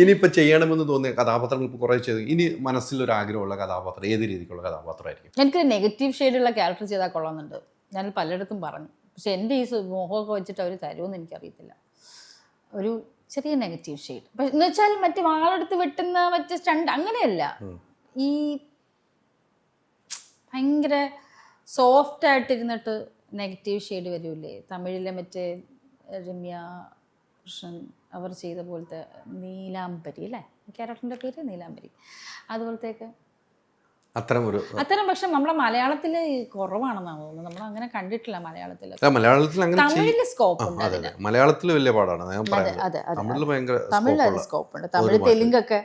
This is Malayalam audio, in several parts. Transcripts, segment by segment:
ഇനിയിപ്പോൾ ചെയ്യണമെന്ന് തോന്നിയ കഥാപാത്രങ്ങൾ ഇപ്പോൾ കുറേ ചെയ്തു. ഇനി മനസ്സിലൊരു ആഗ്രഹമുള്ള കഥാപാത്രം ഏത് രീതിക്കുള്ള കഥാപാത്രമായിരിക്കും? എനിക്ക് നെഗറ്റീവ് ഷെയ്ഡുള്ള ക്യാരക്ടർ ചെയ്താൽ കൊള്ളാമെന്നുണ്ട്. ഞാൻ പലയിടത്തും പറഞ്ഞു. പക്ഷെ എന്റെ ഈ മുഖമൊക്കെ മോഹമൊക്കെ വെച്ചിട്ട് അവർ തരുമെന്ന് എനിക്കറിയത്തില്ല. ഒരു ചെറിയ നെഗറ്റീവ് ഷെയ്ഡ്. പക്ഷെ എന്ന് വെച്ചാൽ മറ്റേ വാളെടുത്ത് വെട്ടുന്ന മറ്റേ സ്റ്റണ്ട് അങ്ങനെയല്ല. ഈ ഭയങ്കര സോഫ്റ്റ് ആയിട്ടിരുന്നിട്ട് നെഗറ്റീവ് ഷെയ്ഡ് വരൂലേ തമിഴിലെ മറ്റേ രമ്യ കൃഷ്ണൻ അവർ ചെയ്ത പോലത്തെ നീലാംബരി അല്ലേ? ക്യാരക്ടറിന്റെ പേര് നീലാംബരി. അതുപോലത്തെയൊക്കെ അത്തരം ഒരു അത്തരം പക്ഷെ നമ്മുടെ മലയാളത്തിൽ കുറവാണെന്നാണ് തോന്നുന്നത്. നമ്മൾ അങ്ങനെ കണ്ടിട്ടില്ല മലയാളത്തിൽ മലയാളത്തിൽ അങ്ങനെ സ്കോപ്പ് ഉണ്ട് മലയാളത്തിൽ വലിയ പാടാണ്. ഞാൻ തമിഴിൽ ഭയങ്കര തമിഴിൽ സ്കോപ്പ് ഉണ്ട്. തമിഴ് തെലുങ്കൊക്കെ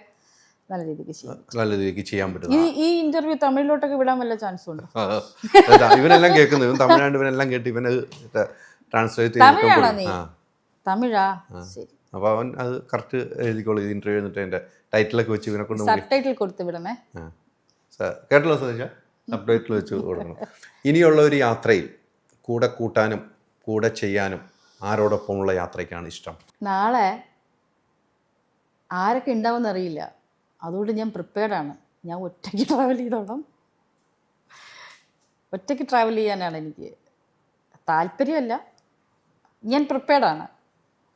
നല്ല രീതിക്ക് നല്ല രീതിക്ക് ചെയ്യാൻ ഈ പറ്റുന്ന ഈ ഇന്റർവ്യൂ തമിഴിലോട്ടൊക്കെ വിടാൻ വല്ല ചാൻസ് ഉണ്ട്? ഇവനെല്ലാം കേൾക്കുന്നു. ഇവൻ തമിഴ്നാട് ഇവനെല്ലാം കേട്ട് ഇവൻ ട്രാൻസ്ലേറ്റ് ആ. തമിഴാ? ശരി. അപ്പോൾ അവൻ അത് കറക്റ്റ് എഴുതിക്കോളൂ ഇത് ഇന്റർവ്യൂ എന്നിട്ട് എന്റെ ടൈറ്റിലൊക്കെ വെച്ച് ഇവനെ കൊണ്ട് സബ് ടൈറ്റിൽ കൊടുത്ത് വിടണേ. കേട്ടല്ലോ സതീശ? സബ് ടൈറ്റിൽ വെച്ച് കൊടുക്കണം. ഇനിയുള്ള ഒരു യാത്രയിൽ കൂടെ കൂട്ടാനും കൂടെ ചെയ്യാനും ആരോടൊപ്പമുള്ള യാത്രയ്ക്കാണ് ഇഷ്ടം. നാളെ ആരൊക്കെ ഉണ്ടാവുമെന്ന് അറിയില്ല. അതുകൊണ്ട് ഞാൻ പ്രിപ്പയർഡ് ആണ്. ഞാൻ ഒറ്റയ്ക്ക് ട്രാവൽ ചെയ്തോളാം. ഒറ്റയ്ക്ക് ട്രാവൽ ചെയ്യാനാണ് എനിക്ക് താല്പര്യമല്ല. ഞാൻ പ്രിപ്പയർഡാണ്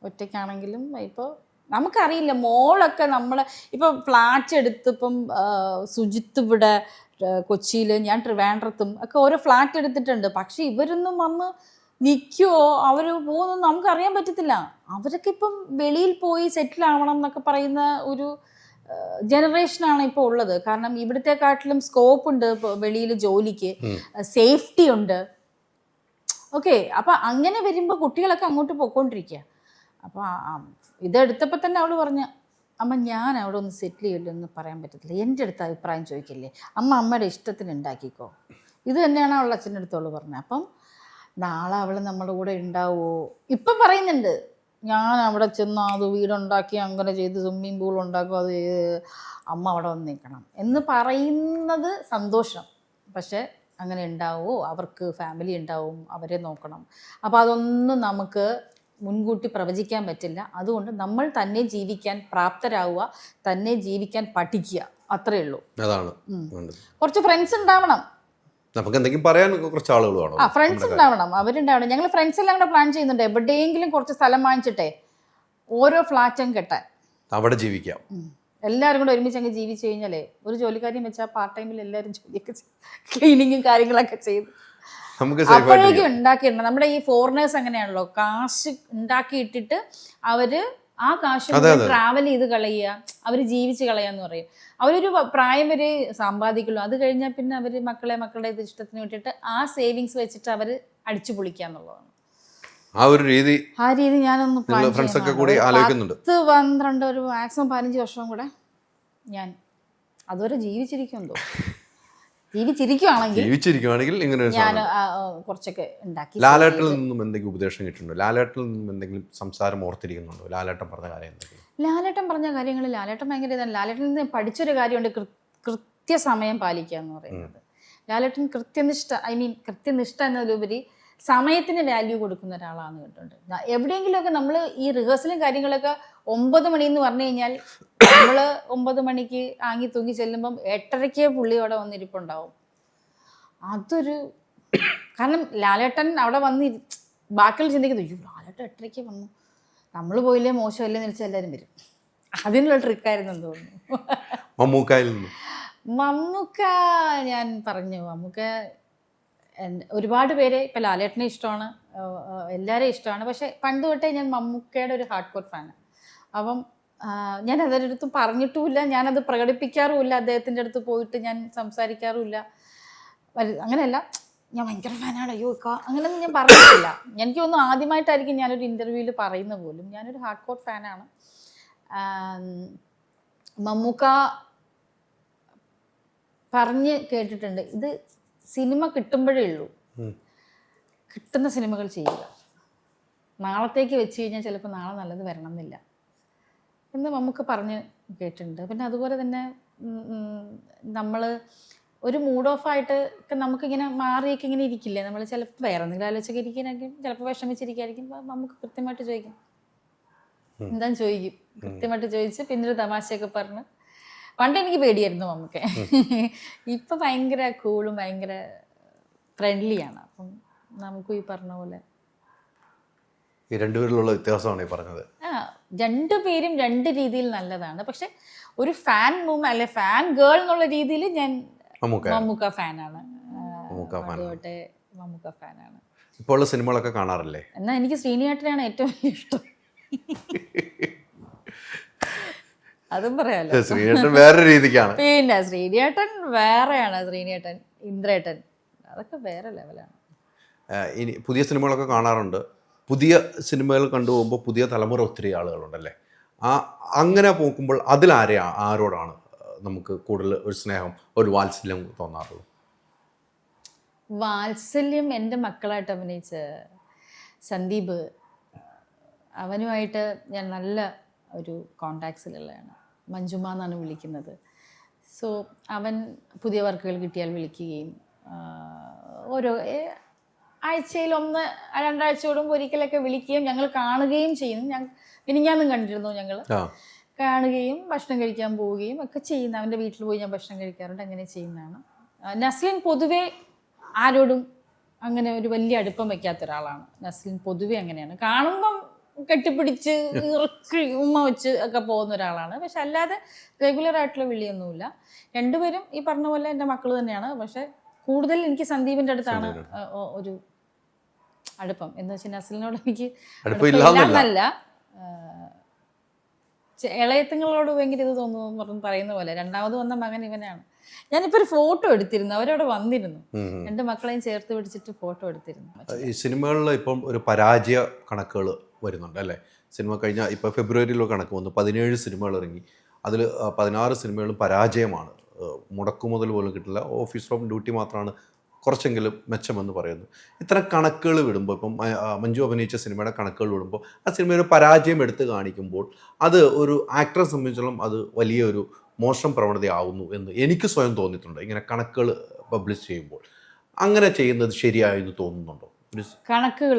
ഒറ്റയ്ക്കാണെങ്കിലും ഇപ്പോൾ നമുക്കറിയില്ല മോളൊക്കെ നമ്മൾ ഇപ്പോൾ ഫ്ലാറ്റ് എടുത്തിപ്പം സുജിത്ത് ഇവിടെ കൊച്ചിയിൽ ഞാൻ ട്രിവാൻഡ്രത്തും ഒക്കെ ഓരോ ഫ്ലാറ്റ് എടുത്തിട്ടുണ്ട്. പക്ഷേ ഇവരൊന്നും വന്ന് നിൽക്കുമോ അവർ പോകുന്നൊന്നും നമുക്കറിയാൻ പറ്റത്തില്ല. അവരൊക്കെ ഇപ്പം വെളിയിൽ പോയി സെറ്റിൽ ആവണം എന്നൊക്കെ പറയുന്ന ഒരു ജനറേഷനാണ് ഇപ്പോൾ ഉള്ളത്. കാരണം ഇവിടത്തെക്കാട്ടിലും സ്കോപ്പ് ഉണ്ട് വെളിയിൽ ജോലിക്ക്. സേഫ്റ്റി ഉണ്ട്. ഓക്കെ അപ്പം അങ്ങനെ വരുമ്പോൾ കുട്ടികളൊക്കെ അങ്ങോട്ട് പോയിക്കൊണ്ടിരിക്കുക അപ്പോൾ ഇതെടുത്തപ്പോൾ തന്നെ അവൾ പറഞ്ഞു അമ്മ ഞാൻ അവിടെ ഒന്ന് സെറ്റിൽ ചെയ്യില്ലെന്ന് പറയാൻ പറ്റത്തില്ല. എന്റെ അടുത്ത് അഭിപ്രായം ചോദിക്കില്ലേ? അമ്മ അമ്മയുടെ ഇഷ്ടത്തിന് ഉണ്ടാക്കിക്കോ. ഇത് തന്നെയാണ് അവൾ അച്ഛന്റെ അടുത്തോൾ പറഞ്ഞത്. അപ്പം നാളെ അവൾ നമ്മുടെ കൂടെ ഉണ്ടാവുമോ ഇപ്പം പറയുന്നുണ്ട്. ഞാൻ അവിടെ ചെന്ന് അത് വീടുണ്ടാക്കി അങ്ങനെ ചെയ്ത് സ്വിമ്മിങ് പൂൾ ഉണ്ടാക്കും. അത് അമ്മ അവിടെ വന്ന് നിൽക്കണം. എന്ന് പറയുന്നത് സന്തോഷം. പക്ഷേ അങ്ങനെ ഉണ്ടാവുമോ അവർക്ക് ഫാമിലി ഉണ്ടാവും. അവരെ നോക്കണം. അപ്പോൾ അതൊന്നും നമുക്ക് മുൻകൂട്ടി പ്രവചിക്കാൻ പറ്റില്ല. അതുകൊണ്ട് നമ്മൾ തന്നെ ജീവിക്കാൻ പ്രാപ്തരാവുക തന്നെ ജീവിക്കാൻ പഠിക്കുക. അത്രേ ഉള്ളൂ. അതാണ്. കുറച്ച് ഫ്രണ്ട്സ് ഉണ്ടാവണം. നമുക്ക് എന്തെങ്കിലും പറയാൻ കുറച്ച് ആളുകൾ ആ ഫ്രണ്ട്സ് ഉണ്ടാവണം. അവരുണ്ടാവണം. ഞങ്ങൾ ഫ്രണ്ട്സ് എല്ലാം കൂടെ പ്ലാൻ ചെയ്യുന്നുണ്ട്. എവിടെയെങ്കിലും കുറച്ച് സ്ഥലം വാങ്ങിച്ചിട്ടേ ഓരോ ഫ്ലാറ്റും കെട്ടാൻ. അവിടെ ജീവിക്കാം. എല്ലാവരും കൂടെ ഒരുമിച്ച് അങ്ങ് ജീവിച്ചു കഴിഞ്ഞാലേ ഒരു ജോലിക്കാരിയും വെച്ചാൽ പാർട്ട് ടൈമിൽ എല്ലാവരും ജോലിയൊക്കെ ക്ലീനിങ്ങും കാര്യങ്ങളൊക്കെ ചെയ്ത് നമുക്ക് അപ്പോഴേക്കും ഉണ്ടാക്കിയിട്ടുണ്ട്. നമ്മുടെ ഈ ഫോറിനേഴ്സ് അങ്ങനെയാണല്ലോ കാശ് ഉണ്ടാക്കിയിട്ടിട്ട് അവർ ആ കാശ്. ട്രാവൽ ചെയ്ത് കളയുക അവർ ജീവിച്ച് കളയാന്ന് പറയും. അവരൊരു പ്രായം വരെ സമ്പാദിക്കുള്ളൂ. അത് കഴിഞ്ഞാൽ പിന്നെ അവർ മക്കളെ മക്കളുടെ ഇഷ്ടത്തിന് വിട്ടിട്ട് ആ സേവിങ്സ് വെച്ചിട്ട് അവർ അടിച്ചു പൊളിക്കാന്നുള്ളതാണ് ആ ഒരു രീതി ആ രീതി ഞാനൊന്ന് ഫ്രണ്ട്സ് ഒക്കെ കൂടി ആലോചിക്കുന്നുണ്ട്. പത്ത് പന്ത്രണ്ട് ഒരു മാക്സിമം പതിനഞ്ച് വർഷം കൂടെ ഞാൻ അതുവരെ ജീവിച്ചിരിക്കുമെന്തോ ജീവിച്ചിരിക്കുവാണെങ്കിൽ ജീവിച്ചിരിക്കുവാണെങ്കിൽ ഇങ്ങനെ ഞാൻ കുറച്ചൊക്കെ ഉണ്ടാക്കി ലാലേട്ടിൽ നിന്നും എന്തെങ്കിലും ഉപദേശം കിട്ടുന്നുണ്ടോ ലാലേട്ടിൽ നിന്നും എന്തെങ്കിലും സംസാരം ഓർത്തിരിക്കുന്നുണ്ടോ? ലാലേട്ടൻ പറഞ്ഞ കാര്യം എന്തെങ്കിലും? ലാലേട്ടൻ പറഞ്ഞ കാര്യങ്ങൾ ലാലേട്ടൻ ഭയങ്കര ഇതാണ്. ലാലേട്ടൻ നിന്ന് പഠിച്ചൊരു കാര്യമുണ്ട് കൃത്യസമയം പാലിക്കുക എന്ന് പറയുന്നത്. ലാലേട്ടൻ കൃത്യനിഷ്ഠ ഐ മീൻ കൃത്യനിഷ്ഠ എന്നതിലുപരി സമയത്തിന് വാല്യൂ കൊടുക്കുന്ന ഒരാളാണ് കേട്ടുണ്ട് എവിടെയെങ്കിലുമൊക്കെ നമ്മൾ ഈ റിഹേഴ്സലും കാര്യങ്ങളൊക്കെ ഒമ്പത് മണി എന്ന് പറഞ്ഞു കഴിഞ്ഞാൽ നമ്മൾ ഒമ്പത് മണിക്ക് ആങ്ങി തൂങ്ങി ചെല്ലുമ്പം എട്ടരയ്ക്ക് പുള്ളി അവിടെ വന്നിരിപ്പുണ്ടാവും. അതൊരു കാരണം ലാലേട്ടൻ അവിടെ വന്ന് ബാക്കിയുള്ള ചിന്തിക്കുന്നത് അയ്യോ ലാലേട്ടൻ എട്ടരയ്ക്ക് വന്നു. നമ്മൾ പോയില്ലേ മോശമല്ലേ എന്ന് വെച്ചാൽ എല്ലാവരും വരും. അതിനുള്ള ട്രിക്കായിരുന്നു എന്ന് തോന്നുന്നു. മമ്മൂക്കായിൽ നിന്നും. മമ്മൂക്ക ഞാൻ പറഞ്ഞു മമ്മൂക്ക ഒരുപാട് പേര് ഇപ്പം ലാലേട്ടനെ ഇഷ്ടമാണ് എല്ലാവരെയും ഇഷ്ടമാണ്. പക്ഷെ പണ്ട് തൊട്ടേ ഞാൻ മമ്മൂക്കയുടെ ഒരു ഹാർഡ് കോർ ഫാനാണ് അപ്പം ഞാൻ അതിന്റെ അടുത്ത് പറഞ്ഞിട്ടുമില്ല. ഞാനത് പ്രകടിപ്പിക്കാറുമില്ല. അദ്ദേഹത്തിന്റെ അടുത്ത് പോയിട്ട് ഞാൻ സംസാരിക്കാറുമില്ല. അങ്ങനെയല്ല. ഞാൻ ഭയങ്കര ഫാനാണ് അയ്യോ ഇക്ക അങ്ങനെയൊന്നും ഞാൻ പറഞ്ഞിട്ടില്ല. എനിക്ക് തോന്നുന്നു ആദ്യമായിട്ടായിരിക്കും ഞാനൊരു ഇന്റർവ്യൂവിൽ പറയുന്ന പോലും. ഞാനൊരു ഹാർഡ് കോർ ഫാനാണ് മമ്മൂക്ക പറഞ്ഞ് കേട്ടിട്ടുണ്ട്. ഇത് സിനിമ കിട്ടുമ്പോഴേ ഉള്ളൂ. കിട്ടുന്ന സിനിമകൾ ചെയ്യുക. നാളത്തേക്ക് വെച്ച് കഴിഞ്ഞാൽ ചിലപ്പോൾ നാളെ നല്ലത് വരണം എന്നില്ല എന്ന് നമുക്ക് പറഞ്ഞ് കേട്ടിട്ടുണ്ട്. പിന്നെ അതുപോലെ തന്നെ നമ്മൾ ഒരു മൂഡ് ഓഫ് ആയിട്ട് ഒക്കെ നമുക്കിങ്ങനെ മാറിയൊക്കെ ഇങ്ങനെ ഇരിക്കില്ലേ? നമ്മൾ ചിലപ്പോൾ വേറെ എന്തെങ്കിലും ആലോചിച്ചൊക്കെ ഇരിക്കാനായിരിക്കും. ചിലപ്പോൾ വിഷമിച്ചിരിക്കായിരിക്കും. നമുക്ക് കൃത്യമായിട്ട് ചോദിക്കും. എന്താ ചോദിക്കും? കൃത്യമായിട്ട് ചോദിച്ച് പിന്നൊരു തമാശയൊക്കെ പറഞ്ഞ് പണ്ട് എനിക്ക് പേടിയായിരുന്നു മമ്മൂക്കെ. ഇപ്പൊ ഭയങ്കര കൂളും ഭയങ്കര ഫ്രണ്ട്ലിയാണ് അപ്പം നമുക്കും ഈ പറഞ്ഞ പോലെ ഈ രണ്ടുപേരിലുള്ള വ്യത്യാസമാണ് ഈ പറഞ്ഞത്. ആ രണ്ടുപേരും രണ്ട് രീതിയിൽ നല്ലതാണ്. പക്ഷെ ഒരു ഫാൻ മൂവ് അല്ലെ ഫാൻ ഗേൾ എന്നുള്ള രീതിയിൽ ഞാൻ മമ്മൂക്ക. ഫാനാണ്. തൊട്ടേ മമ്മൂക്ക ഫാനാണ് ഇപ്പോൾ സിനിമകളൊക്കെ കാണാറില്ലേ? എന്നാൽ എനിക്ക് ശ്രീനിയാട്ടിനാണ് ഏറ്റവും ഇഷ്ടം. അതും പറയാലോ. ശ്രീനേട്ടൻ വേറെ രീതിക്കാണ്. പിന്നെ ശ്രീനേട്ടൻ വേറെയാണ് ശ്രീനേട്ടൻ ഇന്ദ്രേട്ടൻ. അതൊക്കെ വേറെ ലെവലാണ്. ഇനി പുതിയ സിനിമകളൊക്കെ കാണാറുണ്ട്. പുതിയ സിനിമകൾ കണ്ടു പോകുമ്പോൾ പുതിയ തലമുറ ഒത്തിരി ആളുകളുണ്ടല്ലേ? ആ അങ്ങനെ നോക്കുമ്പോൾ അതിലാരെയാ ആരോടാണ് നമുക്ക് കൂടുതൽ ഒരു സ്നേഹം ഒരു വാത്സല്യം തോന്നാറുള്ളത്? വാത്സല്യം എന്റെ മക്കളായിട്ട് അഭിനയിച്ച സന്ദീപ് അവനുമായിട്ട് ഞാൻ നല്ല ഒരു കോണ്ടാക്ട്സിലുള്ളതാണ് മഞ്ജുമ എന്നാണ് വിളിക്കുന്നത്. സോ അവൻ പുതിയ വർക്കുകൾ കിട്ടിയാൽ വിളിക്കുകയും ഓരോ ആഴ്ചയിൽ ഒന്ന് രണ്ടാഴ്ച കൂടുമ്പോൾ ഒരിക്കലൊക്കെ വിളിക്കുകയും ഞങ്ങൾ കാണുകയും ചെയ്യുന്നു. ഞാൻ മിനിഞ്ഞാന്നും കണ്ടിരുന്നു ഞങ്ങൾ. കാണുകയും ഭക്ഷണം കഴിക്കാൻ പോവുകയും ഒക്കെ ചെയ്യുന്ന. അവന്റെ വീട്ടിൽ പോയി ഞാൻ ഭക്ഷണം കഴിക്കാറുണ്ട് അങ്ങനെ ചെയ്യുന്നതാണ്. നസ്ലിൻ പൊതുവേ ആരോടും അങ്ങനെ ഒരു വലിയ അടുപ്പം വയ്ക്കാത്ത ഒരാളാണ്. നസ്ലിൻ പൊതുവേ അങ്ങനെയാണ്. കാണുമ്പം കെട്ടിപ്പിടിച്ച് ഇറക്കി ഉമ്മ വെച്ച് ഒക്കെ പോകുന്ന ഒരാളാണ്. പക്ഷെ അല്ലാതെ റെഗുലർ ആയിട്ടുള്ള വിളിയൊന്നുമില്ല. രണ്ടുപേരും ഈ പറഞ്ഞ പോലെ എന്റെ മക്കൾ തന്നെയാണ്. പക്ഷെ കൂടുതൽ എനിക്ക് സന്ദീപിന്റെ അടുത്താണ് ഒരു അടുപ്പം. എന്ന് വെച്ചാൽ നസിലിനോട് എനിക്ക് അടുപ്പം ഇല്ലാന്നല്ല. ഇല്ലാന്നല്ല. ആ, ചെ- ഇളയത്തുങ്ങളോട് ഭയങ്കര ഇത് തോന്നുന്നു പറയുന്ന പോലെ. രണ്ടാമത് വന്ന മകൻ ഇവനാണ്. ഞാനിപ്പോ ഒരു ഫോട്ടോ എടുത്തിരുന്നു. അവരവിടെ വന്നിരുന്നു. രണ്ട് മക്കളെയും ചേർത്ത് പിടിച്ചിട്ട് ഫോട്ടോ എടുത്തിരുന്നു. ഈ സിനിമകളിൽ ഇപ്പം ഒരു പരാജയ കണക്കുകൾ വരുന്നുണ്ട് അല്ലേ? സിനിമ കഴിഞ്ഞ ഇപ്പോൾ ഫെബ്രുവരിയിലോ കണക്ക് വന്നു പതിനേഴ് സിനിമകൾ ഇറങ്ങി. അതിൽ പതിനാറ് സിനിമകളും പരാജയമാണ്. മുടക്കു മുടക്കുമുതൽ പോലും കിട്ടില്ല. ഓഫീസ് ഓഫ് ഡ്യൂട്ടി മാത്രമാണ് കുറച്ചെങ്കിലും മെച്ചമെന്ന് പറയുന്നു. ഇത്തരം കണക്കുകൾ വിടുമ്പോൾ ഇപ്പം മഞ്ജു അഭിനയിച്ച സിനിമയുടെ കണക്കുകൾ വിടുമ്പോൾ ആ സിനിമയുടെ പരാജയം എടുത്ത് കാണിക്കുമ്പോൾ അത് ഒരു ആക്ടറെ സംബന്ധിച്ചോളം അത് വലിയൊരു മോശം പ്രവണതയാവുന്നു എന്ന് എനിക്ക് സ്വയം തോന്നിയിട്ടുണ്ട്. ഇങ്ങനെ കണക്കുകൾ പബ്ലിഷ് ചെയ്യുമ്പോൾ. അങ്ങനെ ചെയ്യുന്നത് ശരിയായെന്ന് തോന്നുന്നുണ്ടോ? കണക്കുകൾ.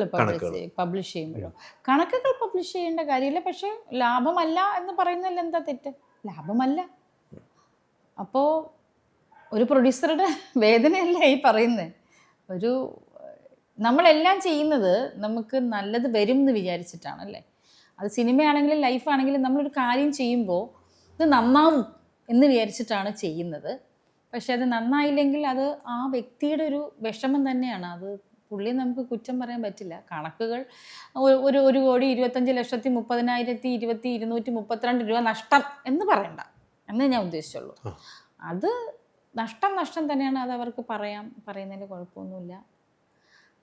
പബ്ലിഷ് ചെയ്യുമ്പോഴോ? കണക്കുകൾ പബ്ലിഷ് ചെയ്യേണ്ട കാര്യമില്ല. പക്ഷെ ലാഭമല്ല എന്ന് പറയുന്നതിൽ എന്താ തെറ്റ്? ലാഭമല്ല. അപ്പോൾ ഒരു പ്രൊഡ്യൂസറുടെ വേദനയല്ല ഈ പറയുന്നത് ഒരു നമ്മളെല്ലാം ചെയ്യുന്നത് നമുക്ക് നല്ലത് വരും എന്ന് വിചാരിച്ചിട്ടാണ് അല്ലേ അത് സിനിമയാണെങ്കിലും ലൈഫാണെങ്കിലും നമ്മളൊരു കാര്യം ചെയ്യുമ്പോൾ ഇത് നന്നാവും എന്ന് വിചാരിച്ചിട്ടാണ് ചെയ്യുന്നത്. പക്ഷെ അത് നന്നായില്ലെങ്കിൽ അത് ആ വ്യക്തിയുടെ ഒരു വിഷമം തന്നെയാണ്. അത് പുള്ളിയെ നമുക്ക് കുറ്റം പറയാൻ പറ്റില്ല. കണക്കുകൾ ഒരു ഒരു കോടി ഇരുപത്തഞ്ച് ലക്ഷത്തി മുപ്പതിനായിരത്തി ഇരുപത്തി ഇരുന്നൂറ്റി മുപ്പത്തിരണ്ട് രൂപ നഷ്ടം എന്ന് പറയണ്ട. എന്നേ ഞാൻ ഉദ്ദേശിച്ചുള്ളൂ. അത് നഷ്ടം നഷ്ടം തന്നെയാണ് അത് അവർക്ക് പറയാം. പറയുന്നതിൽ കുഴപ്പമൊന്നുമില്ല.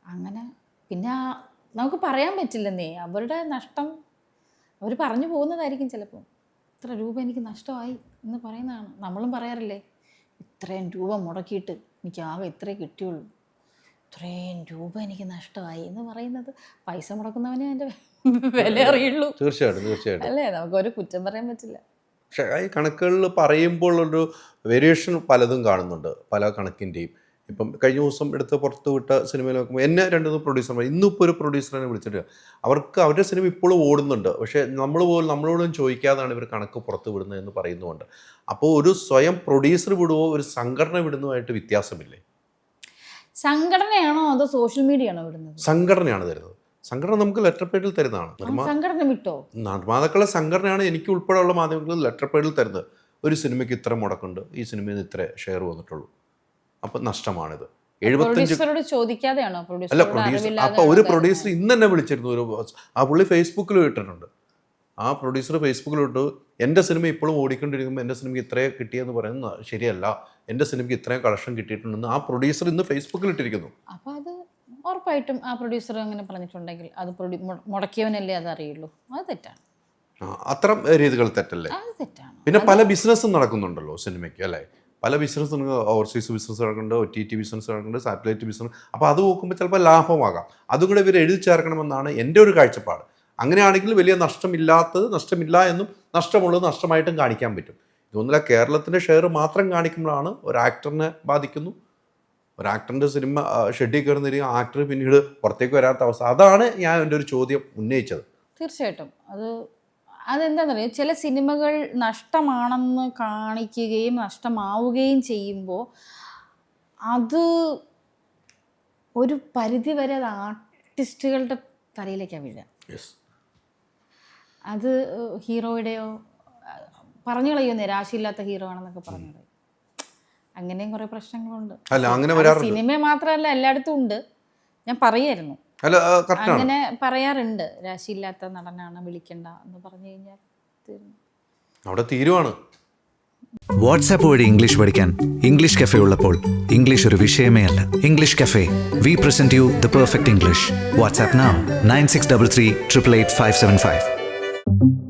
അങ്ങനെ പിന്നെ നമുക്ക് പറയാൻ പറ്റില്ലെന്നേ. അവരുടെ നഷ്ടം അവർ പറഞ്ഞു പോകുന്നതായിരിക്കും ചിലപ്പോൾ ഇത്ര രൂപ എനിക്ക് നഷ്ടമായി എന്ന് പറയുന്നതാണ്. നമ്മളും പറയാറില്ലേ ഇത്രയും രൂപ മുടക്കിയിട്ട് എനിക്ക് ആകെ ഇത്രേ കിട്ടിയുള്ളൂ. ഇത്രയും രൂപ എനിക്ക് നഷ്ടമായി എന്ന് പറയുന്നത് പൈസ മുടക്കുന്നവനെ അതിന്റെ വില അറിയുള്ളൂ. തീർച്ചയായിട്ടും തീർച്ചയായിട്ടും. അല്ലേ? നമുക്കൊരു കുറ്റം പറയാൻ പറ്റില്ല. പക്ഷേ ഈ കണക്കുകളിൽ പറയുമ്പോൾ ഒരു വേരിയേഷൻ പലതും കാണുന്നുണ്ട് പല കണക്കിന്റെയും. ഇപ്പം കഴിഞ്ഞ ദിവസം എടുത്ത് പുറത്ത് വിട്ട സിനിമയിൽ നോക്കുമ്പോൾ എന്നെ രണ്ടു മൂന്ന് പ്രൊഡ്യൂസർമാർ ഇന്നിപ്പോൾ ഒരു പ്രൊഡ്യൂസറിനെ വിളിച്ചിട്ട് അവർക്ക് അവരുടെ സിനിമ ഇപ്പോഴും ഓടുന്നുണ്ട്. പക്ഷേ നമ്മൾ പോലും നമ്മളോടും ചോദിക്കാതാണ് ഇവർ കണക്ക് പുറത്ത് വിടുന്നത് എന്ന് പറയുന്നുണ്ട് അപ്പോൾ ഒരു സ്വയം പ്രൊഡ്യൂസർ വിടുവോ ഒരു സംഘടന വിടുന്നതുമായിട്ട് വ്യത്യാസമില്ലേ? സംഘടനയാണോ അതോ സോഷ്യൽ മീഡിയ ആണോ വിടുന്നത്? സംഘടനയാണ് തരുന്നത്. സംഘടന നമുക്ക് ലെറ്റർ പേഡിൽ തരുന്നതാണ്. സംഘടന വിട്ടോ? നിർമ്മാതാക്കളുടെ സംഘടനയാണ് എനിക്ക് ഉൾപ്പെടെയുള്ള മാധ്യമങ്ങളിൽ ലെറ്റർ പേഡിൽ തരുന്നത്. ഒരു സിനിമയ്ക്ക് ഇത്ര മുടക്കുണ്ട്. ഈ സിനിമയിൽ നിന്ന് ഇത്ര ഷെയർ വന്നിട്ടുള്ളൂ. അപ്പം നഷ്ടമാണിത്. എഴുപത്തഞ്ച് അല്ല പ്രൊഡ്യൂസർ അപ്പൊ ഒരു പ്രൊഡ്യൂസർ ഇന്ന് തന്നെ വിളിച്ചിരുന്നു. ഒരു ആ പുള്ളി ഫേസ്ബുക്കിൽ ഇട്ടിട്ടുണ്ട്. ആ പ്രൊഡ്യൂസർ ഫേസ്ബുക്കിലോട്ട് എന്റെ സിനിമ ഇപ്പോഴും ഓടിക്കൊണ്ടിരിക്കുമ്പോൾ എന്റെ സിനിമയ്ക്ക് ഇത്രയും കിട്ടിയെന്ന് പറയുന്നത് ശരിയല്ല. എന്റെ സിനിമയ്ക്ക് ഇത്രയും കളക്ഷൻ കിട്ടിയിട്ടുണ്ടെന്ന് ആ പ്രൊഡ്യൂസർ ഇന്ന് ഫേസ്ബുക്കിൽ ഇട്ടിരിക്കുന്നു അപ്പോൾ അത് ഉറപ്പായിട്ടും ആ പ്രൊഡ്യൂസർ അങ്ങനെ പറഞ്ഞിട്ടുണ്ടെങ്കിൽ അത് മുടക്കിയവനല്ലേ അത് അറിയുള്ളൂ അത് തെറ്റാണ്. അത്തരം രീതികൾ തെറ്റല്ലേ? പിന്നെ പല ബിസിനസ്സും നടക്കുന്നുണ്ടല്ലോ സിനിമയ്ക്ക് അല്ലേ? പല ബിസിനസ് ഓവർസീസ് ബിസിനസ് നടക്കുന്നുണ്ട് ഒ ടി ടി ബിസിനസ് നടക്കുന്നുണ്ട് സാറ്റലൈറ്റ് ബിസിനസ് അപ്പോൾ അത് നോക്കുമ്പോൾ ചിലപ്പോൾ ലാഭമാകാം. അതും കൂടെ ഇവർ എഴുതി ചേർക്കണമെന്നാണ് എന്റെ ഒരു കാഴ്ചപ്പാട്. അങ്ങനെയാണെങ്കിൽ വലിയ നഷ്ടമില്ലാത്തത് നഷ്ടമില്ല എന്നും നഷ്ടമുള്ളത് നഷ്ടമായിട്ടും കാണിക്കാൻ പറ്റും. ഇതൊന്നുമില്ല കേരളത്തിന്റെ ഷെയർ മാത്രം കാണിക്കുമ്പോഴാണ് ഒരു ആക്ടറിനെ ബാധിക്കുന്നു. ഒരു ആക്ടറിന്റെ സിനിമ ഷെഡിൽ കയറുന്നിരിക്കും ആക്ടർ പിന്നീട് പുറത്തേക്ക് വരാത്ത അവസ്ഥ. അതാണ് ഞാൻ എന്റെ ഒരു ചോദ്യം ഉന്നയിച്ചത്. തീർച്ചയായിട്ടും. അത് അതെന്താണെന്നറിയാം? ചില സിനിമകൾ നഷ്ടമാണെന്ന് കാണിക്കുകയും നഷ്ടമാവുകയും ചെയ്യുമ്പോൾ അത് ഒരു പരിധി വരെ അത് ആർട്ടിസ്റ്റുകളുടെ തലയിലേക്കാണ് വീഴുക. അത് ഹീറോയുടെയോ പറഞ്ഞു കളയോ നിരാശയില്ലാത്ത ഹീറോ ആണെന്നൊക്കെ പറഞ്ഞു കളയും അങ്ങനെയും കുറെ പ്രശ്നങ്ങളുണ്ട്. അല്ല അങ്ങനെ സിനിമ മാത്രമല്ല എല്ലായിടത്തും ഉണ്ട്. ഞാൻ പറയായിരുന്നു. അങ്ങനെ പറയാറുണ്ട്. രാശിയില്ലാത്ത നടനാണ് വിളിക്കണ്ട എന്ന് പറഞ്ഞു കഴിഞ്ഞാൽ അവിടെ തീരുവാണ്. വാട്സാപ്പ് വഴി ഇംഗ്ലീഷ് പഠിക്കാൻ ഇംഗ്ലീഷ് കഫേ ഉള്ളപ്പോൾ ഇംഗ്ലീഷ് ഒരു വിഷയമേ അല്ല. English cafe. We present you the perfect English WhatsApp nine six double three triple eight five seven five thank you